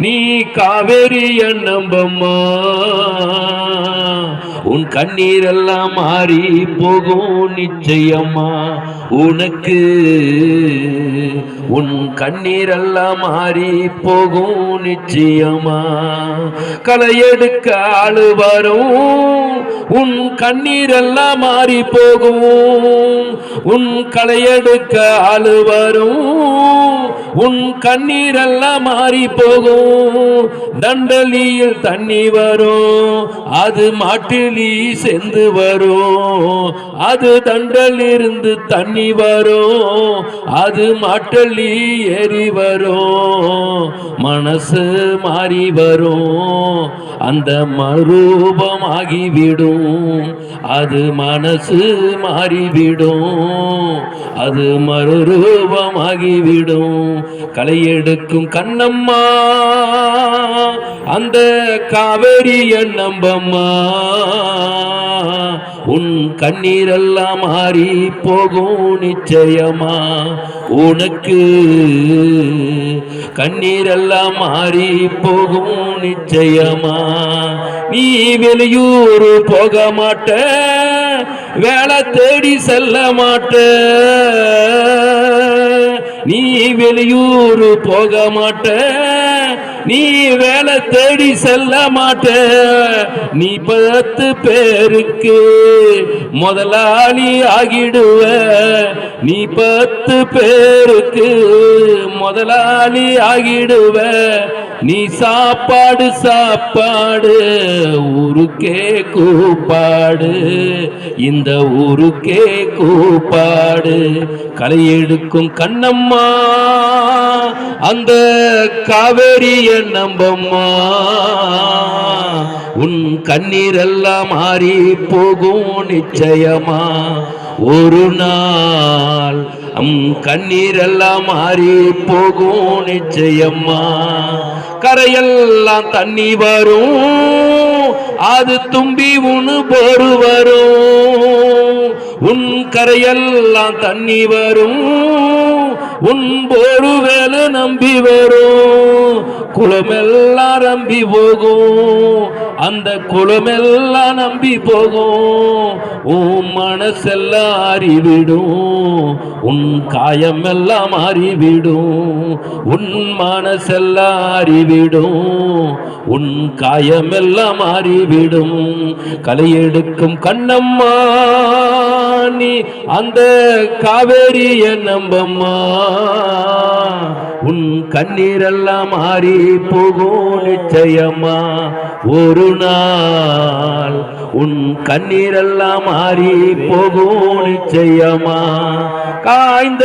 நீ காவேரிய நம்பம்மா உன் கண்ணீரெல்லாம் மாறி போகும் நிச்சயம்மா உனக்கு உன் கண்ணீரெல்லாம் மாறி போகும் நிச்சயமா. களையெடுக்க ஆளு வரும். உன் கண்ணீரெல்லாம் மாறி போகும். உன் களையெடுக்க ஆளு வரும். உன் கண்ணீரெல்லாம் மாறி போகும். தண்டலியில் தண்ணி வரும். அது மாட்டில் சென்று வரும். அது தண்டலிருந்து தண்ணி வரும். அது மாட்டலி ஏறி வரும். மனசு மாறி வரும். அந்த மறுரூபமாகிவிடும். அது மனசு மாறிவிடும். அது மறுரூபமாகிவிடும். களையெடுக்கும் கண்ணம்மா. அந்த காவேரிய நம்பம்மா. உன் கண்ணீரெல்லாம் மாறி போகும் நிச்சயமா. உனக்கு கண்ணீரெல்லாம் மாறி போகும் நிச்சயமா. நீ வெளியூர் போக மாட்ட வேலை தேடி செல்ல மாட்ட. நீ வெளியூர் போக மாட்ட. நீ வேலை தேடி செல்ல மாட்ட. நீ பத்து பேருக்கு முதலாளி ஆகிடுவ. நீ பத்து பேருக்கு முதலாளி ஆகிடுவ. நீ சாப்பாடு சாப்பாடு ஊருக்கே கூப்பாடு. இந்த ஊருக்கே கூப்பாடு. களை எடுக்கும் கண்ணம்மா அந்த காவேரிய நம்பம்மா உன் கண்ணீரெல்லாம் மாறி போகும் நிச்சயமா. ஒரு நாள் அம் கண்ணீரெல்லாம் மாறி போகும் நிச்சயம்மா. கரையெல்லாம் தண்ணி வரும் அது தும்பி உணு போரு வரும். உன் கரையெல்லாம் தண்ணி வரும் உன் போரு வேலை நம்பி வரும். குளமெல்லாம் நம்பி போகும் அந்த குளமெல்லாம் நம்பி போகும். உன் மனசெல்லாம் அறிவிடும். உன் காயமெல்லாம் அறிவிடும் உன் மனசெல்லாம் அறிவிடும். உன் காயமெல்லாம் அறிவிடும் கலையெடுக்கும் கண்ணம்மா. அந்த காவேரிய நம்பம்மா. உன் கண்ணீரெல்லாம் மாறி போகும் நிச்சயமா ஒரு நாள் உன் கண்ணீரெல்லாம் மாறி போகும் நிச்சயமா காய்ந்த